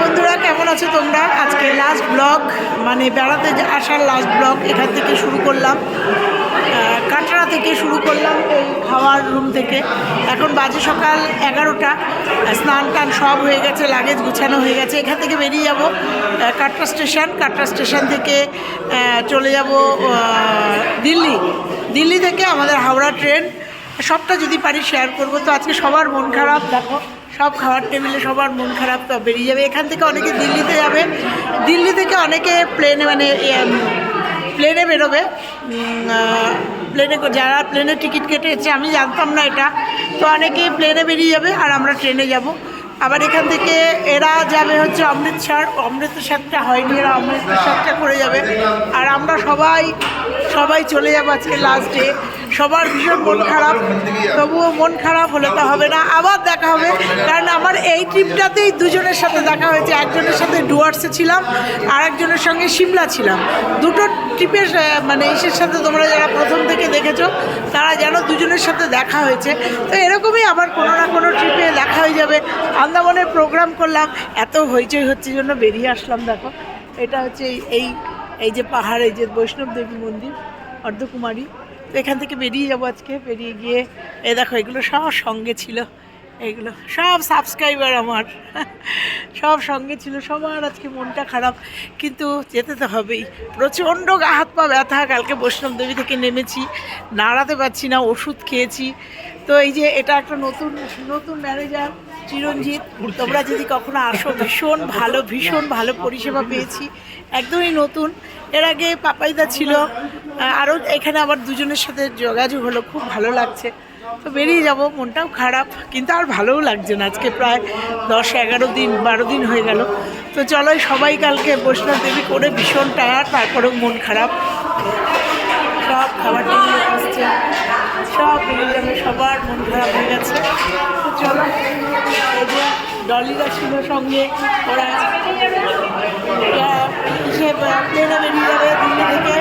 বন্ধুরা, কেমন আছো তোমরা? আজকে লাস্ট ব্লগ মানে বেড়াতে আসার লাস্ট ব্লগ এখান থেকে শুরু করলাম। কাটরা থেকে শুরু করলাম এই খাওয়ার রুম থেকে। এখন বাজে সকাল এগারোটা। স্নান টান সব হয়ে গেছে লাগেজ গুছানো হয়ে গেছে। এখান থেকে বেরিয়ে যাব কাটরা স্টেশন কাটরা স্টেশন থেকে চলে যাব দিল্লি। দিল্লি থেকে আমাদের হাওড়া ট্রেন সবটা যদি পারি শেয়ার করব। তো আজকে সবার মন খারাপ, দেখো। সব খাওয়ার টেবিলে সবার মন খারাপ তো বেরিয়ে যাবে। এখান থেকে অনেকে দিল্লিতে যাবে। দিল্লি থেকে অনেকে প্লেনে মানে প্লেনে বেরোবে। প্লেনে যারা প্লেনে টিকিট কেটেছে, আমি জানতাম না এটা। তো অনেকে প্লেনে বেরিয়ে যাবে আর আমরা ট্রেনে যাব। আবার এখান থেকে এরা যাবে হচ্ছে অমৃতসর অমৃতসরটা হয়নি, এরা অমৃতসরটা করে যাবে। আর আমরা সবাই সবাই চলে যাব আজকে লাস্ট ডে সবার ভীষণ মন খারাপ, তবুও মন খারাপ হলে তো হবে না। আবার দেখা হবে, কারণ আমার এই ট্রিপটাতেই দুজনের সাথে দেখা হয়েছে। একজনের সাথে ডুয়ার্সে ছিলাম আর একজনের সঙ্গে সিমলা ছিলাম। দুটো ট্রিপের মানে ইসের সাথে তোমরা যারা প্রথম থেকে দেখেছ, তারা যেন দুজনের সাথে দেখা হয়েছে। তো এরকমই আবার কোনো না কোনো ট্রিপে দেখা হয়ে যাবে। আন্দামানের প্রোগ্রাম করলাম, এত হইচই হচ্ছে জন্য বেরিয়ে আসলাম, দেখো। এটা হচ্ছে এই- এই এই যে পাহাড়ে যে বৈষ্ণব দেবী মন্দির, অর্ধকুমারী। তো এখান থেকে বেরিয়ে যাব আজকে। বেরিয়ে গিয়ে এই দেখো এগুলো সব সঙ্গে ছিল। এগুলো সব সাবস্ক্রাইবার আমার। সব সঙ্গে ছিল। সবার আজকে মনটা খারাপ। কিন্তু যেতে তো হবেই। প্রচণ্ড গা হাত পা ব্যথা। কালকে বৈষ্ণব দেবী থেকে নেমেছি। নাড়াতে পারছি না ওষুধ খেয়েছি। তো এই যে এটা একটা নতুন নতুন ম্যানেজার চিরঞ্জিত। তোমরা যদি কখনো আসো ভীষণ ভালো ভীষণ ভালো পরিষেবা পেয়েছি। একদমই নতুন। এর আগে পাপাইদা ছিল আরও এখানে আবার দুজনের সাথে যোগাযোগ হলো, খুব ভালো লাগছে। তো বেরিয়ে যাব, মনটাও খারাপ, কিন্তু আর ভালোও লাগছে না। আজকে প্রায় দশ, এগারো দিন, বারো দিন হয়ে গেল। তো চলো, সবাই কালকে বৈষ্ণব দেবী করে ভীষণ টায়ার তারপরেও মন খারাপ। সব খাবার আসছে সব বেরিয়ে সবার মন খারাপ হয়ে গেছে। চলো ডলিরা ছিল সঙ্গে ওরা প্লেনে বেরিয়ে যাবে দিল্লি থেকে।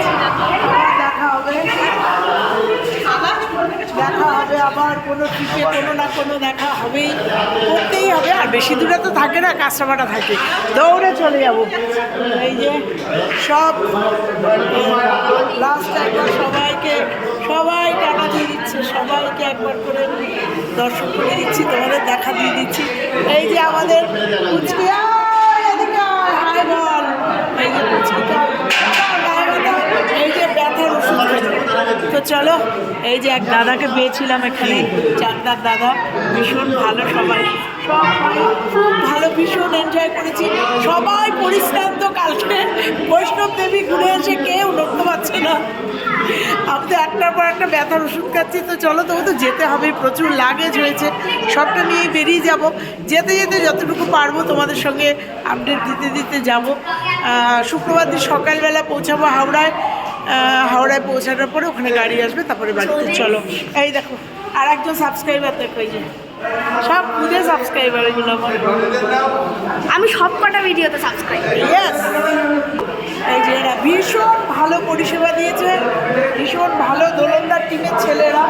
দেখা হবে। দেখা হবে আবার কোনো ট্রিপে কোনো না কোনো দেখা হবেই। করতেই হবে আর বেশি দূরে তো থাকে না কাস্টমারটা থাকে। দৌড়ে চলে যাব। এই যে সব লাস্ট একবার সবাইকে সবাই টাকা দিয়ে দিচ্ছে সবাইকে একবার করে দর্শন করে দিচ্ছি তোমাদের দেখা দিয়ে দিচ্ছি। এই যে আমাদের পুচকি আয়, এদিকে হাই বল। এই যে পুচকিটা আবার গায়ে ব্যথা, এই যে ব্যথার ওষুধ খেলো। তো চলো, এই যে এক দাদাকে পেয়েছিলাম এখানে, চাকদার দাদা, ভীষণ ভালো সবাই। খুব ভালো, ভীষণ এনজয় করেছি। সবাই পরিশ্রান্ত, কালকে বৈষ্ণব দেবী ঘুরে এসে কেউ নড়তে পারছে না। আমি তো একটার পর একটা ব্যথার ওষুধ খাচ্ছি, তো চলো তবু তো যেতে হবে, প্রচুর লাগেজ হয়েছে সবটা নিয়ে বেরিয়ে যাব। যেতে যেতে যতটুকু পারব তোমাদের সঙ্গে আপডেট দিতে দিতে যাব। শুক্রবার দিন সকালবেলা পৌঁছাবো হাওড়ায়। হাওড়ায় পৌঁছানোর পরে ওখানে গাড়ি আসবে তারপরে বাড়িতে চলো এই দেখো আর একজন সাবস্ক্রাইবার দেখো এই যে। সব খুদে সাবস্ক্রাইবার এগুলো আমার। আমি সব কটা ভিডিওতে সাবস্ক্রাইব ইয়েস এই যে এরা ভীষণ ভালো পরিষেবা দিয়েছে ভীষণ ভালো দোলনদার টিমের ছেলেরা।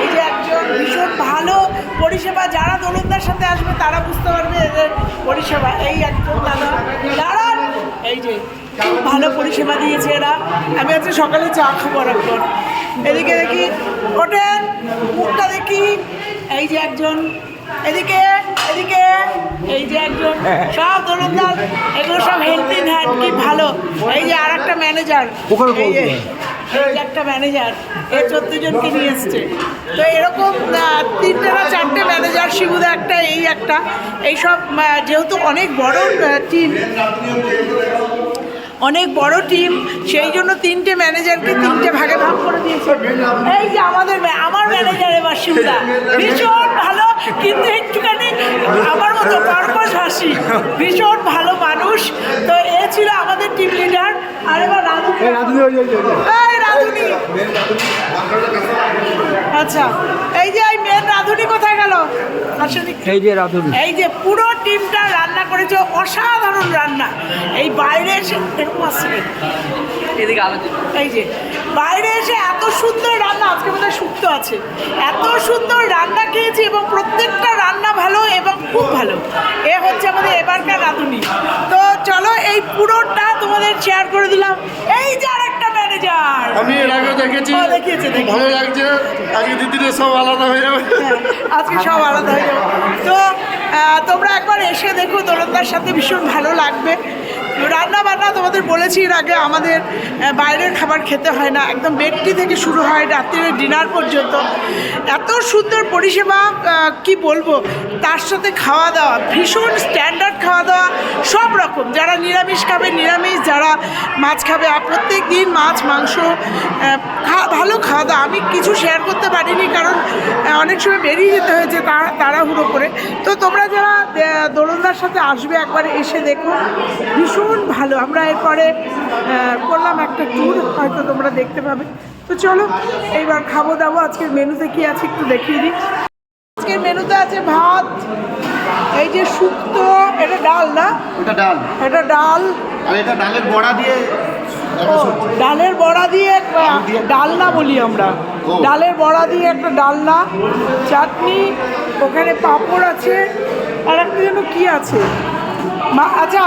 এই যে একজন ভীষণ ভালো পরিষেবা যারা দোলনদার সাথে আসবে তারা বুঝতে পারবে এদের পরিষেবা। এই একজন দাদা দাঁড়ান এই যে খুব ভালো পরিষেবা দিয়েছে এরা। আমি আজকে সকালে চা খাব একবার এদিকে দেখি ওঠেন মুখটা দেখি এই যে একজন এদিকে এদিকে এই যে একজন সব ধরুন এগুলো সব হেল্পিং হ্যান্ড কি ভালো। এই যে আর একটা ম্যানেজার। এই যে একটা ম্যানেজার এই চোদ্দ জনকে নিয়ে এসছে। তো এরকম তিনটে না চারটে ম্যানেজার শিবুদা একটা এই একটা। এইসব যেহেতু অনেক বড় টিম অনেক বড় টিম সেই জন্য তিনটে ম্যানেজারকে তিনটে ভাগে ভাগ করে দিয়েছে। এই যে আমাদের আমার ম্যানেজার এবার শিবদা। ভীষণ ভালো কিন্তু একটুখানি আমার মতো কর্কশ হাসি। ভীষণ ভালো মানুষ। তো এ ছিল আমাদের টিম লিডার আর এবার রাধুনি এই রাঁধুনি। আচ্ছা এই যে এই মেন রাঁধুনি কোথায় গেল? আসলে এই যে রাঁধুনি। এই যে পুরো টিমটা রান্না করেছে অসাধারণ রান্না। এই বাইরে এসে এই যে বাইরে এসে এত সুন্দর রান্না আজকে বোধহয় সুক্ত আছে। এত সুন্দর রান্না খেয়েছি এবং প্রত্যেকটা রান্না ভালো এবং খুব ভালো। এ হচ্ছে আমাদের এবারকার রাঁধুনি। তো চলো এই পুরোটা তোমাদের শেয়ার করে দিলাম। এই যে আরেকটা একটা আমি এর আগেও দেখেছি। দেখিয়েছে, দেখিয়েছে। ভালো লাগছে। আজকে দিদিদের সব আলাদা হয়ে যাবে। আজকে সব আলাদা হয়ে যাবে। তো তোমরা একবার এসে দেখো দোলনদার সাথে ভীষণ ভালো লাগবে। রান্না বান্না তোমাদের বলেছি এর আগে আমাদের বাইরের খাবার খেতে হয় না। একদম বেডটি থেকে শুরু হয় রাত্রির ডিনার পর্যন্ত। এত সুন্দর পরিষেবা কি বলব, তার সাথে খাওয়া দাওয়া, ভীষণ স্ট্যান্ডার্ড খাওয়া দাওয়া, সব রকম। যারা নিরামিষ খাবে, নিরামিষ, যারা মাছ খাবে প্রত্যেক দিন মাছ, মাংস ভালো খাওয়া দাওয়া। আমি কিছু শেয়ার করতে পারিনি, কারণ অনেক সময় বেরিয়ে যেতে হয়েছে তাড়া তাড়াহুড়ো করে। তো তোমরা যারা দোলনদার সাথে আসবে একবার এসে দেখো। ভীষণ ভালো। আমরা এরপরে করলাম একটা ট্যুর হয়তো তোমরা দেখতে পাবে। তো চলো এইবার খাব দাবো। আজকের মেনুতে কি আছে একটু দেখিয়ে দিই। আজকের মেনুতে আছে ভাত এই যে শুক্তো এটা ডাল না? এটা ডাল। এটা ডাল। আর এটা ডালের বড়া দিয়ে ডালের বড়া দিয়ে একটা ডালনা বলি আমরা। ডালের বড়া দিয়ে একটা ডালনা চাটনি ওখানে পাঁপড় আছে। আর একটা যেন কি আছে? মা আচ্ছা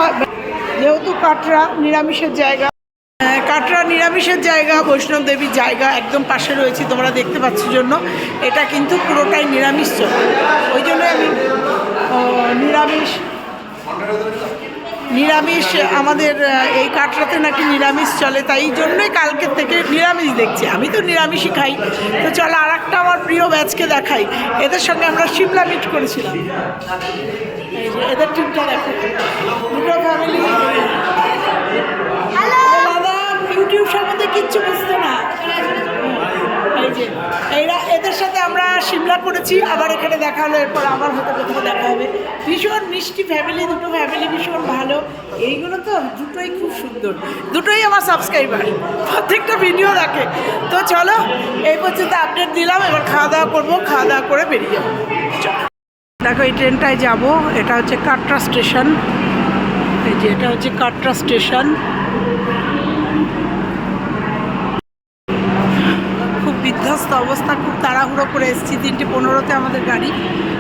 যেহেতু কাটরা নিরামিষের জায়গা আহ, কাটরা নিরামিষের জায়গা বৈষ্ণব দেবীর জায়গা একদম পাশে রয়েছে তোমরা দেখতে পাচ্ছ জন্য। এটা কিন্তু পুরোটাই নিরামিষ চলে ওই জন্য আমি নিরামিষ। নিরামিষ আমাদের এই কাটরাতে নাকি নিরামিষ চলে তাই জন্যই কালকের থেকে নিরামিষ দেখছি। আমি তো নিরামিষই খাই। তো চলো আর একটা আমার প্রিয় ব্যাচকে দেখাই। এদের সঙ্গে আমরা সিমলা মিট করেছিলাম। এদের টিমটা দেখো। দুটো ফ্যামিলি দাদা ইউটিউব সম্বন্ধে কিচ্ছু বুঝতো না। এই যে এইরা সাথে আমরা সিমলা করেছি আবার এখানে দেখা হলো, এরপর আবার হয়তো কোথাও দেখা হবে। ভীষণ মিষ্টি ফ্যামিলি দুটো ফ্যামিলি ভীষণ ভালো। এইগুলো তো দুটোই খুব সুন্দর। দুটোই আমার সাবস্ক্রাইবার প্রত্যেকটা ভিডিও দেখে। তো চলো, এই পর্যন্ত আপডেট দিলাম, এবার খাওয়া দাওয়া করব, খাওয়া দাওয়া করে বেরিয়ে যাব। দেখো, এই ট্রেনটায় যাব। এটা হচ্ছে কাটরা স্টেশন। এই যে, এটা হচ্ছে কাটরা স্টেশন খুব বিধ্বস্ত অবস্থা খুব তাড়াহুড়ো করে এসেছি। তিনটে পনেরোতে আমাদের গাড়ি,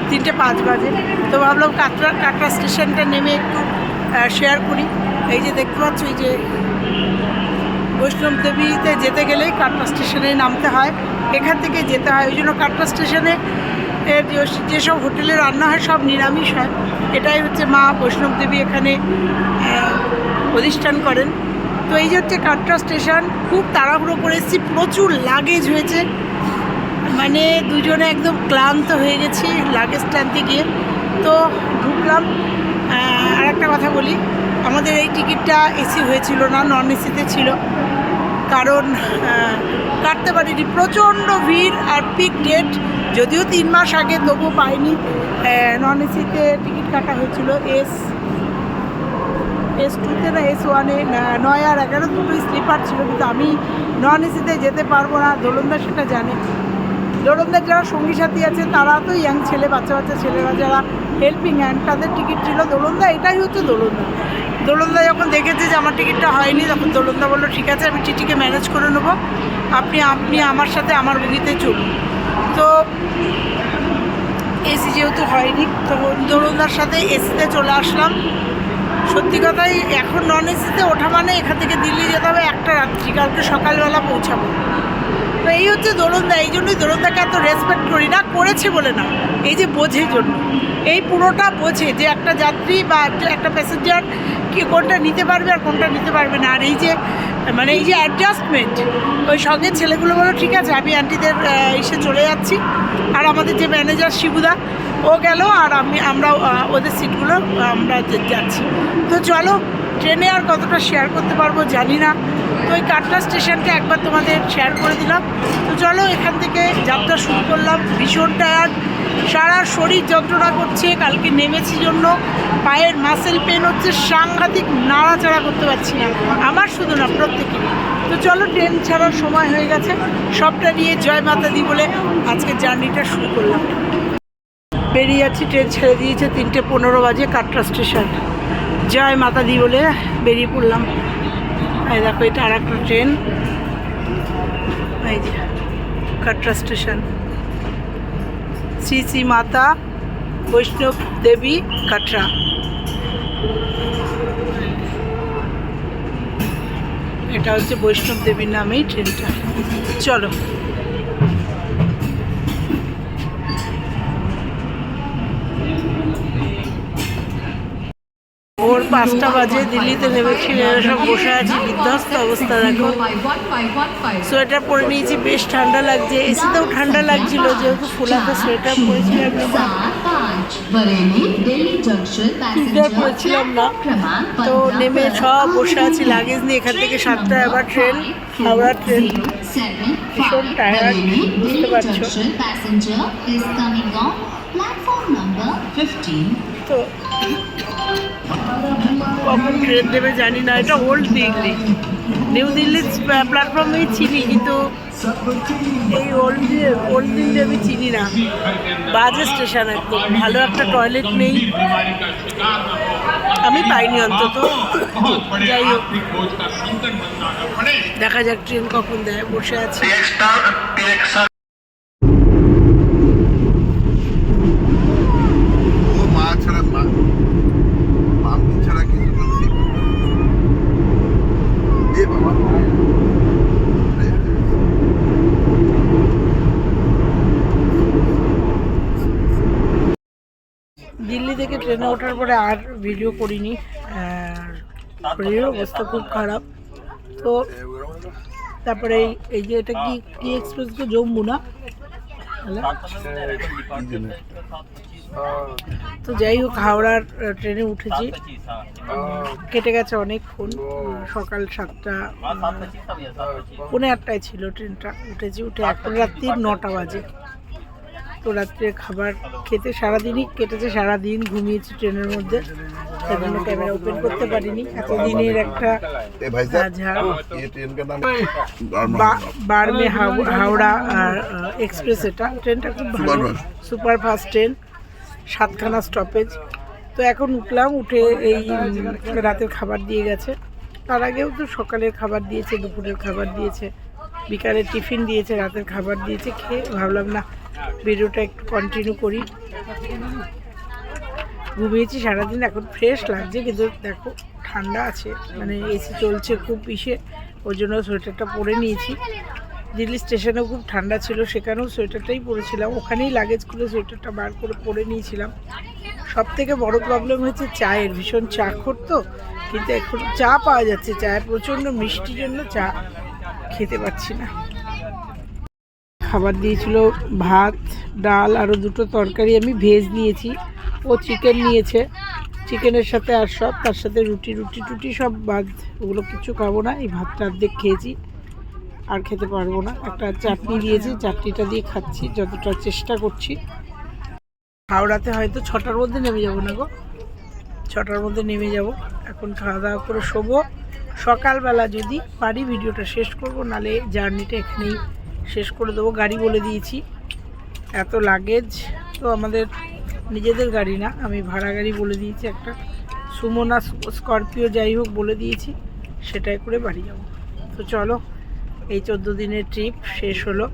তিনটে পাঁচ বাজে। তো ভাবলাম কাটরা কাটরা স্টেশনটা নেমে একটু শেয়ার করি। এই যে দেখতে পাচ্ছ, এই যে বৈষ্ণব দেবীতে যেতে গেলেই কাটরা স্টেশনে নামতে হয়। এখান থেকে যেতে হয়, ওই জন্য কাটরা স্টেশনে এর যেসব হোটেলে রান্না হয় সব নিরামিষ হয়। এটাই হচ্ছে মা বৈষ্ণব দেবী এখানে অধিষ্ঠান করেন। তো এই যে হচ্ছে কাটরা স্টেশন, খুব তাড়াহুড়ো করে এসেছি, প্রচুর লাগেজ হয়েছে। মানে দুজনে একদম ক্লান্ত হয়ে গেছি লাগেজ টানতে গিয়ে। তো ঢুকলাম। আর একটা কথা বলি, আমাদের এই টিকিটটা এসি হয়েছিল না নন এসিতে ছিল। কারণ কাটতে পারিনি। প্রচণ্ড ভিড় আর পিক ডেট যদিও তিন মাস আগে তবু পাইনি। নন এসিতে টিকিট কাটা হয়েছিল এস এস টুতে না এস ওয়ানে নয় আর এগারো দুটোই স্লিপার ছিল, কিন্তু আমি নন এসিতে যেতে পারব না। দোলনদা সেটা জানে। দোলনদার যারা সঙ্গী সাথী আছে, তারা তো ইয়াং ছেলে, বাচ্চা বাচ্চা ছেলেরা যারা হেল্পিং হ্যান্ড তাদের টিকিট ছিল দোলনদা। এটাই হচ্ছে দোলনদা। দোলনদা যখন দেখেছে যে আমার টিকিটটা হয়নি, তখন দোলনদা বলল, ঠিক আছে, আমি টিটিকে ম্যানেজ করে নেব। আপনি আপনি আমার সাথে আমার বগিতে চলুন। তো এসি যেহেতু হয়নি তো দোলনদার সাথে এসিতে চলে আসলাম। সত্যি কথাই, এখন নন এসিতে ওঠা মানে এখান থেকে দিল্লি যেতে হবে একটা রাত্রি, কালকে সকালবেলা পৌঁছাবো। তো এই হচ্ছে দোলনদা, এই জন্যই দোলনদাকে এত রেসপেক্ট করি না, করেছে বলে না। এই যে বোঝে জন্য। এই পুরোটা বোঝে যে একটা যাত্রী বা একটা- প্যাসেঞ্জার কি কোনটা নিতে পারবে আর কোনটা নিতে পারবে না। আর এই যে মানে এই যে অ্যাডজাস্টমেন্ট ওই সঙ্গে ছেলেগুলো বলো, ঠিক আছে, আমি আন্টিদের এসে চলে যাচ্ছি। আর আমাদের যে ম্যানেজার শিবুদা, ও গেল আর আমি আমরা ওদের সিটগুলো আমরা যাচ্ছি। তো চলো, ট্রেনে আর কতটা শেয়ার করতে পারব জানি না। তো ওই কাটরা স্টেশনটা একবার তোমাদের শেয়ার করে দিলাম। তো চলো এখান থেকে যাত্রা শুরু করলাম। ভীষণ টায়ার্ড সারা শরীর যন্ত্রণা করছে, কালকে নেমেছি জন্য। পায়ের মাসেল পেন হচ্ছে, সাংঘাতিক নাড়াচাড়া করতে পারছি না। আমার শুধু না, প্রত্যেকে। তো চলো ট্রেন ছাড়ার সময় হয়ে গেছে। সবটা নিয়ে জয় মাতা দি বলে আজকে জার্নিটা শুরু করলাম। বেরিয়ে যাচ্ছি ট্রেন ছেড়ে দিয়েছে, তিনটে পনেরো বাজে কাটরা স্টেশন। জয় মাতা দি বলে বেরিয়ে পড়লাম। এই দেখো, এটা আর একটা ট্রেন। এই যে, কাটরা স্টেশন। শ্রী শ্রী মাতা বৈষ্ণব দেবী কাটরা। এটা হচ্ছে বৈষ্ণব দেবীর নামেই ট্রেনটা। চলো। পাঁচটা বাজে, দিল্লিতে ভেবেছি সব বসে আছি, বিধ্বস্ত অবস্থা দেখো। সোয়েটার পরে নিয়েছি, বেশ ঠান্ডা লাগছে, এসিতেও ঠান্ডা লাগছিল, যেহেতু ফুলাতে সোয়েটার পরেছিলাম চুড়িদার পরেছিলাম না। তো নেমে সব বসে আছি লাগেজ নিয়ে, এখান থেকে সাতটায় আবার ট্রেন হাওড়া ট্রেন ভীষণ টায়ার্ড বুঝতে পারছ? তো কখন ট্রেন দেবে জানি না, এটা ওল্ড দিল্লি। নিউ দিল্লির প্ল্যাটফর্মেই চিনি, কিন্তু এই ওল্ড ওল্ড দিল্লি আমি চিনি না। বাজে স্টেশন একদম ভালো একটা টয়লেট নেই। আমি পাইনি অন্তত। যাই হোক। দেখা যাক ট্রেন কখন দেয়, বসে আছি ও মা ছাড়া মা মামনি ছাড়া কিছু বলছি এ বাবা দিল্লি থেকে ট্রেনে ওঠার পরে আর ভিডিও করিনি। আর শরীরের অবস্থা খুব খারাপ। তো তারপরে এই- যে এটা কি কি এক্সপ্রেস তো জম্মু না তো যাই হোক, হাওড়ার ট্রেনে উঠেছি। কেটে গেছে অনেকক্ষণ সকাল সাতটা পৌনে আটটায় ছিল ট্রেনটা। উঠেছি, উঠে এখন রাত্রি নটা বাজে। তো রাত্রে খাবার খেতে সারাদিনই কেটেছে সারাদিন ঘুমিয়েছি ট্রেনের মধ্যে। এজন্য ক্যামেরা ওপেন করতে পারিনি। এতদিনের একটা বারমে হাওড়া এক্সপ্রেস এটা। ট্রেনটা খুব ভালো। Super fast train. সাতখানা স্টপেজ তো এখন উঠলাম উঠে এই রাতের খাবার দিয়ে গেছে। তার আগেও তো সকালের খাবার দিয়েছে দুপুরের খাবার দিয়েছে বিকালে টিফিন দিয়েছে রাতের খাবার দিয়েছে খেয়ে ভাবলাম না ভিডিওটা একটু কন্টিনিউ করি। ঘুমিয়েছি সারাদিন, এখন ফ্রেশ লাগছে, কিন্তু দেখো ঠান্ডা আছে মানে এসি চলছে খুব ইসে ওই জন্য সোয়েটারটা পরে নিয়েছি। দিল্লি স্টেশনেও খুব ঠান্ডা ছিল, সেখানেও সোয়েটারটাই পরেছিলাম। ওখানেই লাগেজ খুলে সোয়েটারটা বার করে পরে নিয়েছিলাম। সব থেকে বড় প্রবলেম হচ্ছে চায়ের, ভীষণ চা তো, কিন্তু এখন চা পাওয়া যাচ্ছে চায়ের প্রচণ্ড মিষ্টির জন্য চা খেতে পাচ্ছি না। খাবার দিয়েছিল, ভাত, ডাল আরও দুটো তরকারি আমি ভেজ নিয়েছি। ও চিকেন নিয়েছে। চিকেনের সাথে আর সব, তার সাথে রুটি রুটি টুটি সব বাদ, ওগুলো কিছু খাব না, এই ভাতটা অর্ধেক খেয়েছি। আর খেতে পারব না। একটা চাটনি দিয়েছি, চাটনিটা দিয়ে খাচ্ছি, যতটা চেষ্টা করছি। হাওড়াতে হয়তো ছটার মধ্যে নেমে যাব না গো। ছটার মধ্যে নেমে যাব। এখন খাওয়া দাওয়া করে শোবো। সকালবেলা যদি পারি, ভিডিওটা শেষ করব, নালে জার্নিটা এখানেই শেষ করে দেবো, গাড়ি বলে দিয়েছি। এত লাগেজ তো আমাদের নিজেদের গাড়ি না, আমি ভাড়া গাড়ি বলে দিয়েছি একটা। সুমোনা স্করপিও যাই হোক বলে দিয়েছি, সেটাই করে বাড়ি যাব। তো চলো, এই চোদ্দ দিনের ট্রিপ শেষ হলো।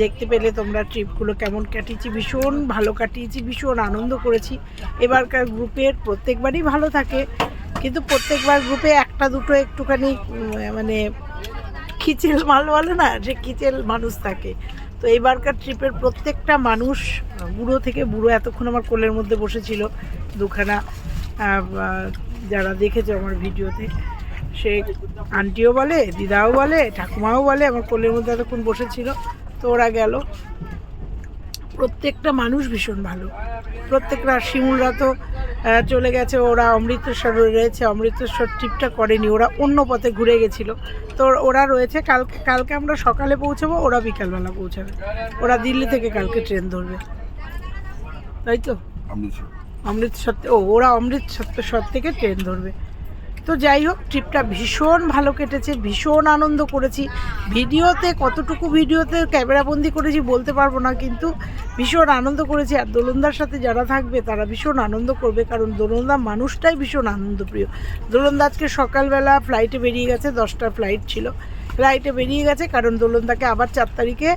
দেখতে পেলে তোমরা ট্রিপগুলো কেমন কাটিয়েছি, ভীষণ ভালো কাটিয়েছি, ভীষণ আনন্দ করেছি। এবারকার গ্রুপের প্রত্যেকবারই ভালো থাকে, কিন্তু প্রত্যেকবার গ্রুপে একটা দুটো একটুখানি মানে খিচেল মাল বলে না, যে কিচেল মানুষ থাকে। তো এইবারকার ট্রিপের প্রত্যেকটা মানুষ, বুড়ো থেকে বুড়ো, এতক্ষণ আমার কোলের মধ্যে বসেছিল, দুখানা যারা দেখেছে আমার ভিডিওতে, সে আন্টিও বলে, দিদাও বলে, ঠাকুমাও বলে, আমার কোলের মধ্যে এতক্ষণ বসেছিল, তো ওরা গেল। প্রত্যেকটা মানুষ ভীষণ ভালো। প্রত্যেকটা শিমুলরা তো চলে গেছে ওরা অমৃতসর রয়েছে অমৃতসর ট্রিপটা করেনি ওরা অন্য পথে ঘুরে গেছিল। তো ওরা রয়েছে কালকে কালকে আমরা সকালে পৌঁছাবো ওরা বিকালবেলা পৌঁছাবে। ওরা দিল্লি থেকে কালকে ট্রেন ধরবে। তাই তো? অমৃতসর। অমৃতসর ও ওরা অমৃতসর থেকে ট্রেন ধরবে। তো যাই হোক ট্রিপটা ভীষণ ভালো কেটেছে, ভীষণ আনন্দ করেছি। ভিডিওতে কতটুকু ভিডিওতে ক্যামেরাবন্দি করেছি বলতে পারব না, কিন্তু ভীষণ আনন্দ করেছি। আর দোলনদার সাথে যারা থাকবে, তারা ভীষণ আনন্দ করবে, কারণ দোলনদা মানুষটাই ভীষণ আনন্দপ্রিয়। দোলনদা আজকে সকালবেলা ফ্লাইটে বেরিয়ে গেছে, দশটার ফ্লাইট ছিল। ফ্লাইটে বেরিয়ে গেছে, কারণ দোলনদাকে আবার চার তারিখে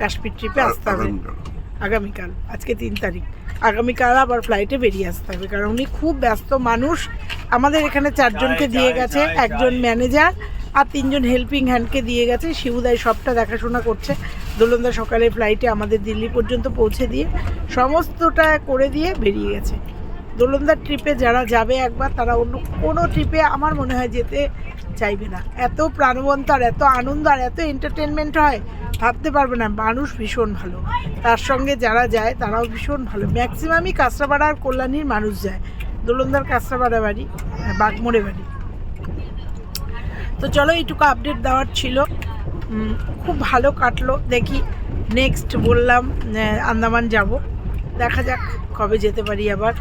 কাশ্মীর ট্রিপে আসতে হবে। আগামীকাল আজকে তিন তারিখ। আগামীকাল আবার ফ্লাইটে বেরিয়ে আসতে হবে কারণ উনি খুব ব্যস্ত মানুষ। আমাদের এখানে চারজনকে দিয়ে গেছে একজন ম্যানেজার আর তিনজন হেল্পিং হ্যান্ডকে দিয়ে গেছে। শিবুদাই সবটা দেখাশোনা করছে। দোলন্দা সকালে ফ্লাইটে আমাদের দিল্লি পর্যন্ত পৌঁছে দিয়ে সমস্তটা করে দিয়ে বেরিয়ে গেছে। দোলন্দার ট্রিপে যারা যাবে একবার তারা অন্য কোনো ট্রিপে আমার মনে হয় যেতে চাইবে না। এত প্রাণবন্ত আর এত আনন্দ আর এত এন্টারটেনমেন্ট হয় ভাবতে পারবে না মানুষ ভীষণ ভালো। তার সঙ্গে যারা যায় তারাও ভীষণ ভালো। ম্যাক্সিমামই কাঁচরাপাড়া আর কল্যাণীর মানুষ যায়। দোলন্দার কাঁচরাপাড়া বাড়ি আহ, বাগমোড়ে বাড়ি। তো চলো এইটুকু আপডেট দেওয়ার ছিল। খুব ভালো কাটলো। দেখি নেক্সট বললাম আন্দামান যাব। দেখা যাক কবে যেতে পারি আবার।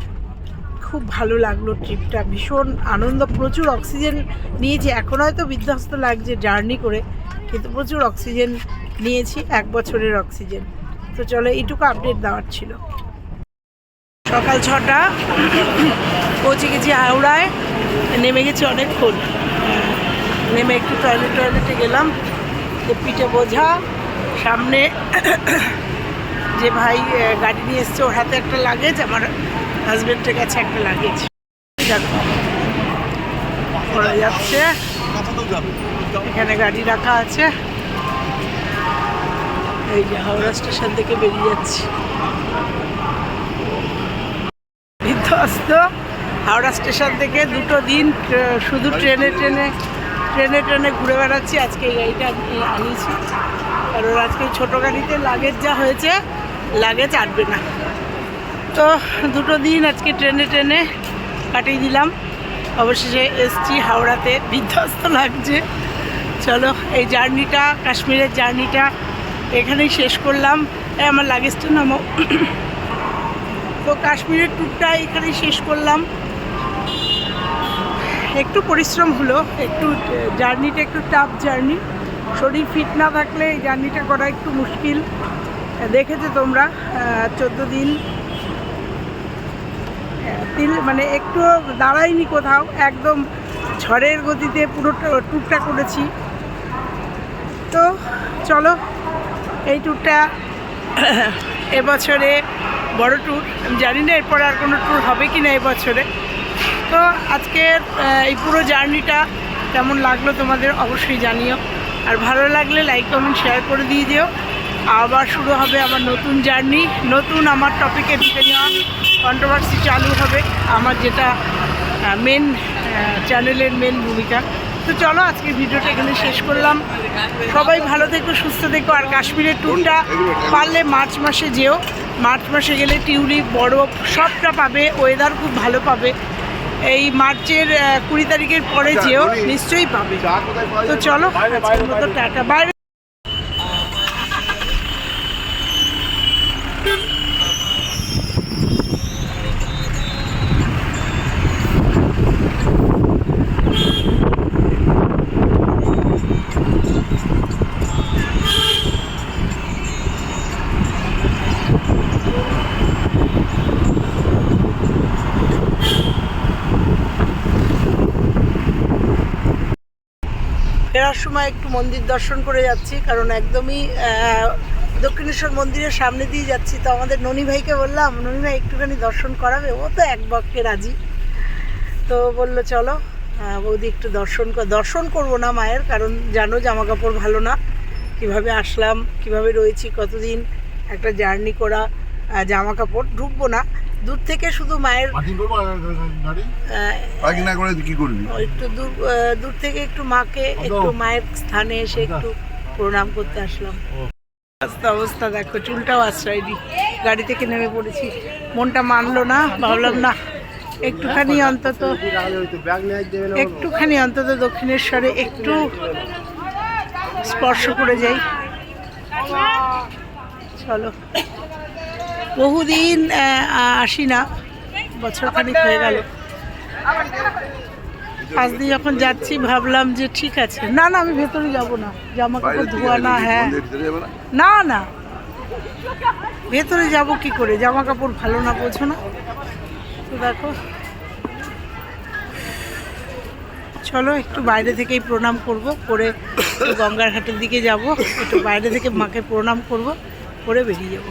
খুব ভালো লাগল ট্রিপটা। ভীষণ আনন্দ, প্রচুর অক্সিজেন নিয়েছি। এখন হয়তো বিধ্বস্ত লাগছে জার্নি করে, কিন্তু প্রচুর অক্সিজেন নিয়েছি, এক বছরের অক্সিজেন। তো চলো, এইটুকু আপডেট দেওয়ার ছিল। সকাল ছটা, পৌঁছে গেছি হাওড়ায়। নেমে গেছি অনেকক্ষণ। নেমে একটু টয়লেট টয়লেটে গেলাম। পিঠে বোঝা, সামনে যে ভাই গাড়ি নিয়ে এসছে, ওর হাতে একটা লাগেজ আমার হাজবেন্ডের কাছে একটা লাগেজ। ওরা যাচ্ছে। এখানে গাড়ি রাখা আছে। এই যে হাওড়া স্টেশন থেকে বেরিয়ে যাচ্ছি। বিধ্বস্ত। হাওড়া স্টেশন থেকে দুটো দিন শুধু ট্রেনে ট্রেনে ট্রেনে ট্রেনে ঘুরে বেড়াচ্ছি। আজকে এই গাড়িটা আনিয়েছি। কারণ আজকে ছোটো গাড়িতে লাগেজ যা হয়েছে, লাগেজ আটবে না। তো দুটো দিন আজকে ট্রেনে ট্রেনে কাটিয়ে দিলাম। অবশেষে এসছি হাওড়াতে, বিধ্বস্ত লাগছে। চলো, এই জার্নিটা, কাশ্মীরের জার্নিটা এখানেই শেষ করলাম। আমার লাগেজটা নামো। তো কাশ্মীরের ট্যুরটা এখানেই শেষ করলাম। একটু পরিশ্রম হলো, একটু জার্নিটা একটু টাফ জার্নি। শরীর ফিট না থাকলে এই জার্নিটা করা একটু মুশকিল। দেখেছ তোমরা চোদ্দ দিন তিন মানে একটু দাঁড়াইনি কোথাও, একদম ঝড়ের গতিতে পুরো ট- ট্যুরটা করেছি। তো চলো, এই ট্যুরটা এবছরে বড় ট্যুর আমি জানি না এরপরে আর কোনো ট্যুর হবে কি না এবছরে। তো আজকের এই পুরো জার্নিটা কেমন লাগল তোমাদের অবশ্যই জানিও। আর ভালো লাগলে লাইক কমেন্ট শেয়ার করে দিয়ে দিও। আবার শুরু হবে আমার নতুন জার্নি, নতুন আমার টপিকে দিতে নেওয়া। কন্ট্রোভার্সি চালু হবে। আমার যেটা মেন চ্যানেলের মেন ভূমিকা। তো চলো আজকে ভিডিওটা এখানে শেষ করলাম। সবাই ভালো থেকো সুস্থ থেকো। আর কাশ্মীরের ট্যুরটা পারলে মার্চ মাসে যেও। মার্চ মাসে গেলে টিউলিপ বরফ সবটা পাবে ওয়েদার খুব ভালো পাবে। এই মার্চের কুড়ি তারিখের পরে যেও নিশ্চয়ই পাবে। তো চলো আজকের মতো টাটা বাইরে সময় একটু মন্দির দর্শন করে যাচ্ছি, কারণ একদমই দক্ষিণেশ্বর মন্দিরের সামনে দিয়ে যাচ্ছি। তো আমাদের ননী ভাইকে বললাম, ননী ভাই একটুখানি দর্শন করাবে? ও তো এক বককে রাজি। তো বলল, চলো। বৌদি একটু দর্শন দর্শন করব না মায়ের, কারণ জানো জামা কাপড় ভালো না। কীভাবে আসলাম, কীভাবে রয়েছি, কতদিন একটা জার্নি করা জামা কাপড় ঢুকবো না। দূর থেকে শুধু মায়ের পার্কিং করব গাড়ি আহ, পার্কিং না করে কি করবি? একটু দূর দূর থেকে একটু মাকে একটু মায়ের স্থানে এসে একটু প্রণাম করতে আসলাম। রাস্তা অবস্থা দেখো চুলটাও আশ্রয় আশ্রয়নি। গাড়ি থেকে নেমে পড়েছি? মনটা মানলো না ভাবলাম না একটুখানি অন্তত একটুখানি অন্তত দক্ষিণেশ্বরে একটু স্পর্শ করে যাই। চলো। বহুদিন আসি না। বছর খানিক হয়ে গেল। আজ দিয়ে যখন যাচ্ছি ভাবলাম যে ঠিক আছে। না না আমি ভেতরে যাব না। জামা কাপড় ধোয়া না হ্যাঁ। না? না ভেতরে যাব কি করে? জামা কাপড় ভালো না বোঝো না। তো দেখো। চলো একটু বাইরে থেকেই প্রণাম করব। করে গঙ্গার ঘাটের দিকে যাব। একটু বাইরে থেকে মাকে প্রণাম করব। করে বেরিয়ে যাব।